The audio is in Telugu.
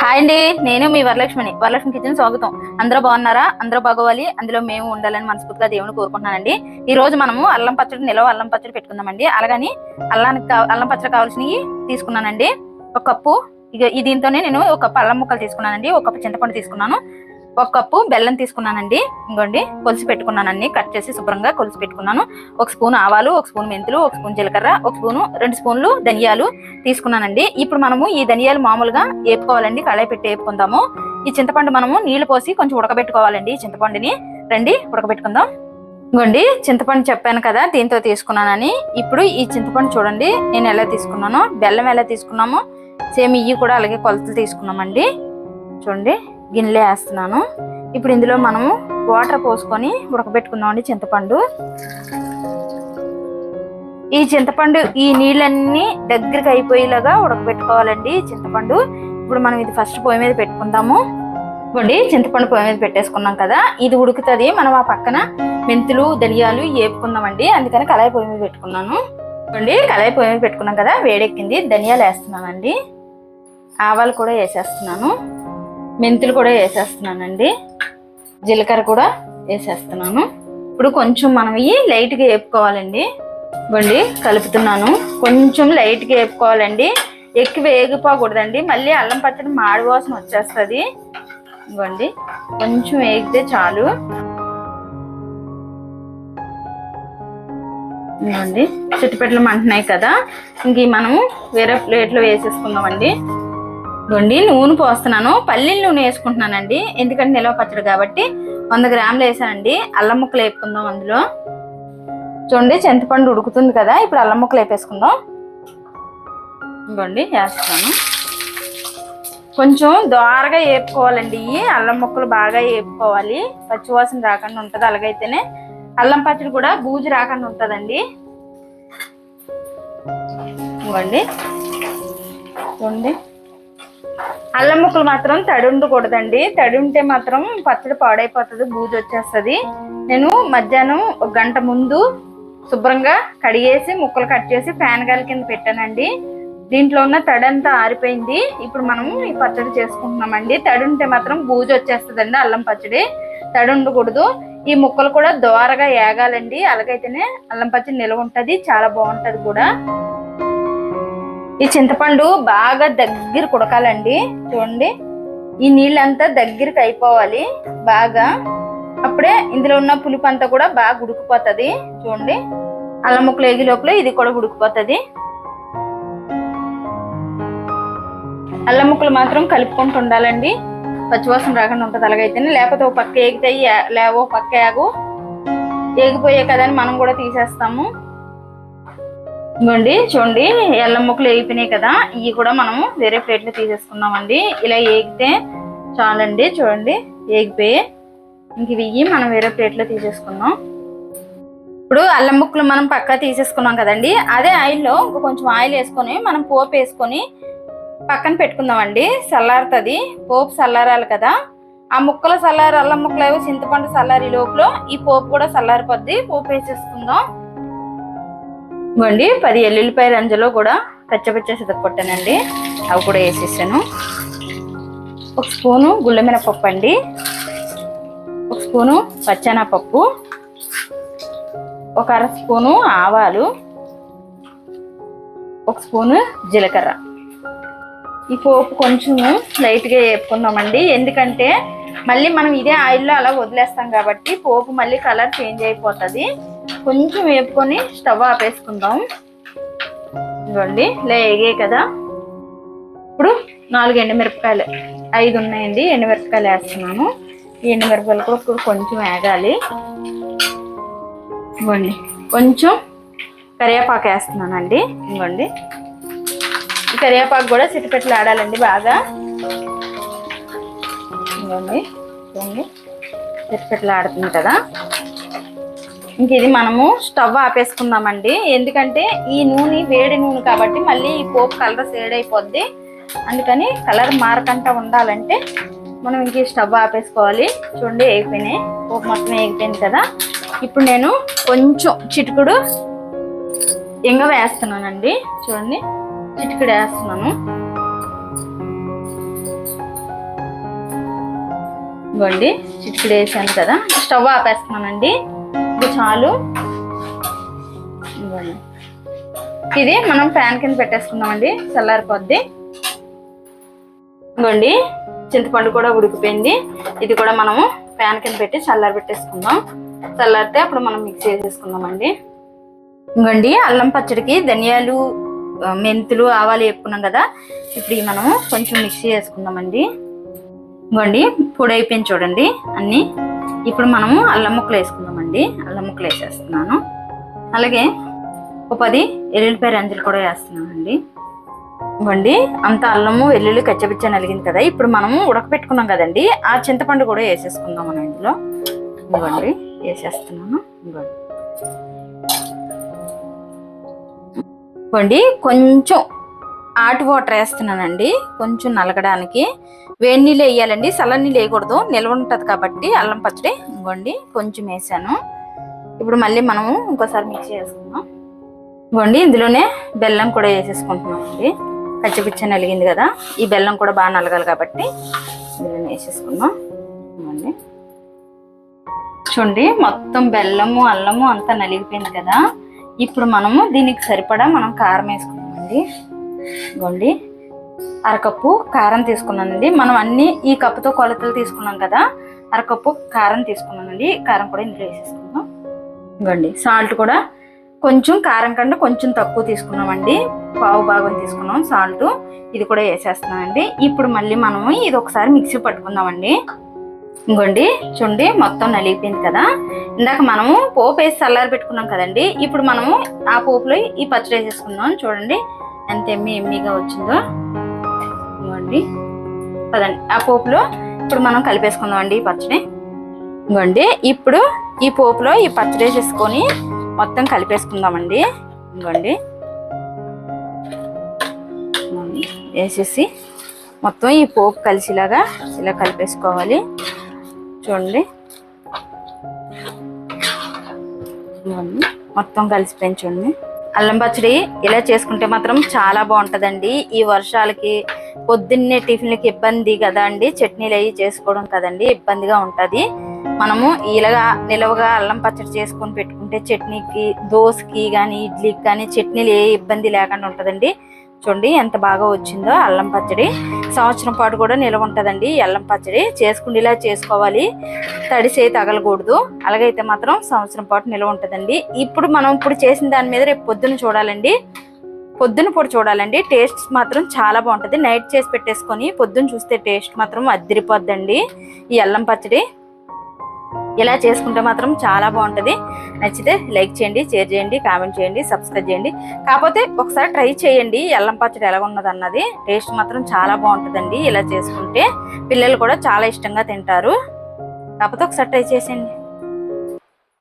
హాయ్ అండి నేను మీ వరలక్ష్మిని. వరలక్ష్మి కిచెన్ స్వాగతం. అందరూ బాగున్నారా? అందరూ బాగోవాలి. అందులో మేము ఉండాలని మనస్ఫూర్తిగా దేవుని కోరుకుంటున్నానండి. ఈ రోజు మనము అల్లం పచ్చడి నిలవ అల్లం పచ్చడి పెట్టుకుందామండి. అలాగని అల్లానికి అల్లం పచ్చడి కావాల్సినవి తీసుకున్నానండి. ఒక కప్పు. ఇక దీంతోనే నేను ఒక కప్పు అల్లం ముక్కలు తీసుకున్నానండి. ఒక కప్పు చింతపండు తీసుకున్నాను. ఒక కప్పు బెల్లం తీసుకున్నానండి. ఇంకోండి కొలిసి పెట్టుకున్నానండి కట్ చేసి శుభ్రంగా కొలిసి పెట్టుకున్నాను. ఒక స్పూన్ ఆవాలు ఒక స్పూన్ మెంతులు ఒక స్పూన్ జీలకర్ర ఒక స్పూను రెండు స్పూన్లు ధనియాలు తీసుకున్నానండి. ఇప్పుడు మనము ఈ ధనియాలు మామూలుగా వేపుకోవాలండి కళాయి పెట్టి వేపుకుందాము ఈ చింతపండు మనము నీళ్ళు పోసి కొంచెం ఉడకబెట్టుకోవాలండి ఈ చింతపండుని. రండి ఉడకబెట్టుకుందాం. ఇగోండి చింతపండు చెప్పాను కదా దీంతో తీసుకున్నానని. ఇప్పుడు ఈ చింతపండు చూడండి నేను ఎలా తీసుకున్నానో బెల్లం ఎలా తీసుకున్నామో సేమ్ ఇవి కూడా అలాగే కొలతలు తీసుకున్నామండి. చూడండి. గిన్నెలో వేస్తున్నాను. ఇప్పుడు ఇందులో మనము వాటర్ పోసుకొని ఉడకబెట్టుకుందామండి చింతపండు. ఈ చింతపండు ఈ నీళ్ళన్నీ దగ్గరికి అయిపోయేలాగా ఉడకబెట్టుకోవాలండి చింతపండు. ఇప్పుడు మనం ఇది ఫస్ట్ పొయ్యి మీద పెట్టుకుందాము. ఇవ్వండి చింతపండు పొయ్యి మీద పెట్టేసుకున్నాం కదా. ఇది ఉడుకుతుంది. మనం ఆ పక్కన మెంతులు ధనియాలు వేపుకుందామండి అందుకని కళాయి పొయ్యి మీద పెట్టుకున్నాను. ఇవ్వండి కళాయి పొయ్యి మీద పెట్టుకున్నాం కదా వేడెక్కింది. ధనియాలు వేస్తున్నానండి. ఆవాలు కూడా వేసేస్తున్నాను. మెంతులు కూడా వేసేస్తున్నానండి. జీలకర్ర కూడా వేసేస్తున్నాను. ఇప్పుడు కొంచెం మనం ఇవి లైట్గా వేపుకోవాలండి. ఇవ్వండి కలుపుతున్నాను. కొంచెం లైట్గా వేపుకోవాలండి. ఎక్కువ వేగిపోకూడదండి. మళ్ళీ అల్లం పచ్చడి మాడి వాసన వచ్చేస్తుంది. ఇవ్వండి కొంచెం వేగితే చాలు. ఇవ్వండి చుట్టుపెట్లు మంటున్నాయి కదా. ఇంక మనము వేరే ప్లేట్లో వేసేసుకుందామండి. ఇవ్వండి నూనె పోస్తున్నాను. పల్లీలు నూనె వేసుకుంటున్నానండి. ఎందుకంటే నిలవ పచ్చడి కాబట్టి వంద గ్రాములు వేసానండి. అల్లం ముక్కలు వేపుకుందాం అందులో. చూడండి చింతపండు ఉడుకుతుంది కదా ఇప్పుడు అల్లం ముక్కలు వేపేసుకుందాం. ఇవ్వండి వేస్తాను కొంచెం దోరగా వేపుకోవాలండి. ఇవి అల్లం ముక్కలు బాగా వేపుకోవాలి. పచ్చివాసన రాకుండా ఉంటుంది అలాగైతేనే. అల్లం పచ్చడి కూడా బూజు రాకుండా ఉంటుందండి. ఇవ్వండి చూడండి అల్లం ముక్కలు మాత్రం తడి ఉండకూడదండి తడి ఉంటే మాత్రం పచ్చడి పాడైపోతుంది బూజు వచ్చేస్తుంది నేను మధ్యాహ్నం ఒక గంట ముందు శుభ్రంగా కడిగేసి ముక్కలు కట్ చేసి ఫ్యాన్ గాలి కింద పెట్టానండి. దీంట్లో ఉన్న తడి అంతా ఆరిపోయింది. ఇప్పుడు మనం ఈ పచ్చడి చేసుకుంటున్నామండి. తడి ఉంటే మాత్రం బూజు వచ్చేస్తుందండి అల్లం పచ్చడి. తడి ఉండకూడదు ఈ ముక్కలు కూడా దోరగా ఏగాలండి. అలాగైతేనే అల్లం పచ్చడి నిల్వ ఉంటుంది చాలా బాగుంటుంది కూడా. ఈ చింతపండు బాగా దగ్గర ఉడకాలండి. చూడండి. ఈ నీళ్ళంతా దగ్గరికి అయిపోవాలి బాగా. అప్పుడే ఇందులో ఉన్న పులుపు అంతా కూడా బాగా ఉడికిపోతుంది. చూడండి. అల్లం ముక్కలు ఎగి లోపల ఇది కూడా ఉడికిపోతుంది. అల్లం ముక్కలు మాత్రం కలుపుకుంటూ ఉండాలండి. పచ్చివాసన రాకుండా ఉంటుంది అలాగైతేనే. లేకపోతే ఒక పక్క ఏగితే లేవో పక్క ఏగు. ఏగిపోయే కదా అని మనం కూడా తీసేస్తాము. ఇవ్వండి చూడండి ఎల్లం ముక్కలు వేగిపోయినాయి కదా ఇవి కూడా మనము వేరే ప్లేట్లో తీసేసుకుందామండి. ఇలా ఏగితే చాలండి చూడండి వేగిపోయి ఇంక ఇవి మనం వేరే ప్లేట్లో తీసేసుకుందాం. ఇప్పుడు అల్లం ముక్కలు మనం పక్కా తీసేసుకున్నాం కదండి అదే ఆయిల్లో ఇంక కొంచెం ఆయిల్ వేసుకొని మనం పోపు వేసుకొని పక్కన పెట్టుకుందామండి. చల్లారుతుంది పోపు చల్లారాలి కదా. ఆ ముక్కలు చల్లారు అల్లం ముక్కలు ఏవో చింతపండు చల్లారి లోపల ఈ పోపు కూడా చల్లారిపోద్ది పోపు వేసేసుకుందాం. ఇదిగోండి పది ఎల్లుల్లిపాయ రంజలో కూడా పచ్చపచ్చ కొట్టానండి అవి కూడా వేసేసాను. ఒక స్పూను గుళ్ళమినపప్పు అండి. ఒక స్పూను పచ్చనపప్పు. ఒక అర స్పూను ఆవాలు. ఒక స్పూను జీలకర్ర. ఈ పోపు కొంచెము లైట్గా వేపుకుందామండి ఎందుకంటే మళ్ళీ మనం ఇదే ఆయిల్లో అలా వదిలేస్తాం కాబట్టి పోపు మళ్ళీ కలర్ చేంజ్ అయిపోతుంది. కొంచెం వేపుకొని స్టవ్ ఆపేసుకుందాం. ఇవ్వండి ఇలా వేగే కదా. ఇప్పుడు నాలుగు ఎండుమిరపకాయలు ఐదు ఉన్నాయండి ఎండుమిరపకాయలు వేస్తున్నాను. ఈ ఎండుమిరపకాయలు కూడా కొంచెం వేగాలి. ఇవ్వండి కొంచెం కరివేపాకు వేస్తున్నానండి. ఇవ్వండి ఈ కరివేపాకు కూడా చిట్టుపెట్టలు ఆడాలండి బాగా. ఇవ్వండి ఇవ్వండి చిటిపెట్లు ఆడుతుంది కదా. ఇంక ఇది మనము స్టవ్ ఆపేసుకుందామండి. ఎందుకంటే ఈ నూనె వేడి నూనె కాబట్టి మళ్ళీ ఈ పోపు కలర్ సేడ్ అయిపోద్ది. అందుకని కలర్ మారకుండా ఉండాలంటే మనం ఇంక స్టవ్ ఆపేసుకోవాలి. చూడండి వేగిపోయినాయి పోపు మొత్తం వేగిపోయింది కదా. ఇప్పుడు నేను కొంచెం చిటుకుడు ఇంగ వేస్తున్నానండి. చూడండి. చిటుకుడు వేస్తున్నాను. ఇవ్వండి చిటుకుడు వేసాను కదా. స్టవ్ ఆపేస్తున్నానండి. ఇప్పుడు చాలు. ఇది మనం ఫ్యాన్ కింద పెట్టేసుకుందామండి చల్లారిపోద్ది. ఇవ్వండి చింతపండు కూడా ఉడికిపోయింది. ఇది కూడా మనము ఫ్యాన్ కింద పెట్టి చల్లారి పెట్టేసుకుందాం. చల్లారితే అప్పుడు మనం మిక్స్ చేసేసుకుందామండి. ఇంకోండి అల్లం పచ్చడికి ధనియాలు మెంతులు ఆవాలు వేపుకున్నాం కదా. ఇప్పుడు ఇవి మనము కొంచెం మిక్స్ చేసుకుందామండి. ఇంకోండి పొడి అయిపోయింది చూడండి అన్నీ. ఇప్పుడు మనము అల్లం ముక్కలు వేసుకుందామండి. అల్లం ముక్కలు వేసేస్తున్నాను. అలాగే ఒక పది ఎల్లుల్లిపాయ రంజులు కూడా వేస్తున్నానండి. ఇవ్వండి. అంత అల్లము వెల్లుల్లి కచ్చపిచ్చ నలిగింది కదా ఇప్పుడు మనము ఉడకపెట్టుకున్నాం కదండి ఆ చింతపండు కూడా వేసేసుకుందాం మనం ఇందులో. ఇవ్వండి. వేసేస్తున్నాను. ఇవ్వండి. ఇవ్వండి. కొంచెం హాట్ వాటర్ వేస్తున్నానండి. కొంచెం నలగడానికి. వేడి నీళ్ళు వేయాలండి. చల్ల నీళ్ళు వేయకూడదు. నిల్వ ఉంటుంది కాబట్టి అల్లం పచ్చడి. ఇవ్వండి. కొంచెం వేసాను. ఇప్పుడు మళ్ళీ మనము ఇంకోసారి మిక్స్ చేసుకుందాం. ఇవ్వండి ఇందులోనే బెల్లం కూడా వేసేసుకుంటున్నాం అండి. పచ్చిపిచ్చ నలిగింది కదా ఈ బెల్లం కూడా బాగా నలగాలి కాబట్టి ఇందులోనే వేసేసుకుందాం. ఇవ్వండి చూడండి మొత్తం బెల్లము అల్లము అంతా నలిగిపోయింది కదా. ఇప్పుడు మనము దీనికి సరిపడా మనం కారం వేసుకున్నామండి ఇవ్వండి అరకప్పు కారం తీసుకున్నానండి. మనం అన్ని ఈ కప్పుతో కొలతలు తీసుకున్నాం కదా అరకప్పు కారం తీసుకున్నానండి. కారం కూడా ఇందులో వేసేసుకుందాం. ఇవ్వండి. సాల్ట్ కూడా కొంచెం కారం కంటే కొంచెం తక్కువ తీసుకున్నామండి. పావు భాగం తీసుకున్నాం సాల్ట్. ఇది కూడా వేసేస్తున్నామండి ఇప్పుడు మళ్ళీ మనము ఇది ఒకసారి మిక్సీ పట్టుకుందామండి. ఇంకోండి చూడండి మొత్తం నలిగిపోయింది కదా. ఇందాక మనము పోపు వేసి చల్లారి పెట్టుకున్నాం కదండి. ఇప్పుడు మనము ఆ పోపులో ఈ పచ్చడి వేసేసుకుందాం. చూడండి ఎంత ఎమ్మి ఎమ్మిగా వచ్చిందో. ఇవ్వండి పదండి. ఆ పోపులో ఇప్పుడు మనం కలిపేసుకుందాం అండి ఈ పచ్చడి. ఇంకోండి ఇప్పుడు ఈ పోపులో ఈ పచ్చడి వేసేసుకొని మొత్తం కలిపేసుకుందామండి. ఇవ్వండి వేసేసి మొత్తం ఈ పోపు కలిసిలాగా ఇలా కలిపేసుకోవాలి. చూడండి. మొత్తం కలిసిపోయింది చూడండి. అల్లం పచ్చడి ఇలా చేసుకుంటే మాత్రం చాలా బాగుంటుందండి. ఈ వర్షాలకి పొద్దున్నే టిఫిన్లకి ఇబ్బంది కదా అండి. చట్నీలు అవి చేసుకోవడం కదండి ఇబ్బందిగా ఉంటుంది. మనము ఇలాగా నిలవగా అల్లం పచ్చడి చేసుకొని పెట్టుకుంటే చట్నీకి దోసకి కానీ ఇడ్లీకి కానీ చట్నీలు ఏ ఇబ్బంది లేకుండా ఉంటుందండి. చూడండి ఎంత బాగా వచ్చిందో అల్లం పచ్చడి. సంవత్సరం పాటు కూడా నిల్వ ఉంటుందండి అల్లం పచ్చడి. చేసుకునేలా చేసుకోవాలి. తడిసే తగలకూడదు. అలాగైతే మాత్రం సంవత్సరం పాటు నిల్వ ఉంటుందండి. ఇప్పుడు మనం ఇప్పుడు చేసిన దాని మీద రేపు పొద్దున చూడాలండి. పొద్దున పొడి చూడాలండి. టేస్ట్ మాత్రం చాలా బాగుంటుంది. నైట్ చేసి పెట్టేసుకొని పొద్దున చూస్తే టేస్ట్ మాత్రం అద్దరిపోద్దండి ఈ అల్లం పచ్చడి. ఇలా చేసుకుంటే మాత్రం చాలా బాగుంటుంది. నచ్చితే లైక్ చేయండి షేర్ చేయండి కామెంట్ చేయండి సబ్స్క్రైబ్ చేయండి. కాకపోతే ఒకసారి ట్రై చేయండి ఎల్లం పచ్చడి ఎలా ఉన్నది అన్నది. టేస్ట్ మాత్రం చాలా బాగుంటుందండి ఇలా చేసుకుంటే. పిల్లలు కూడా చాలా ఇష్టంగా తింటారు. కాకపోతే ఒకసారి ట్రై చేసేయండి.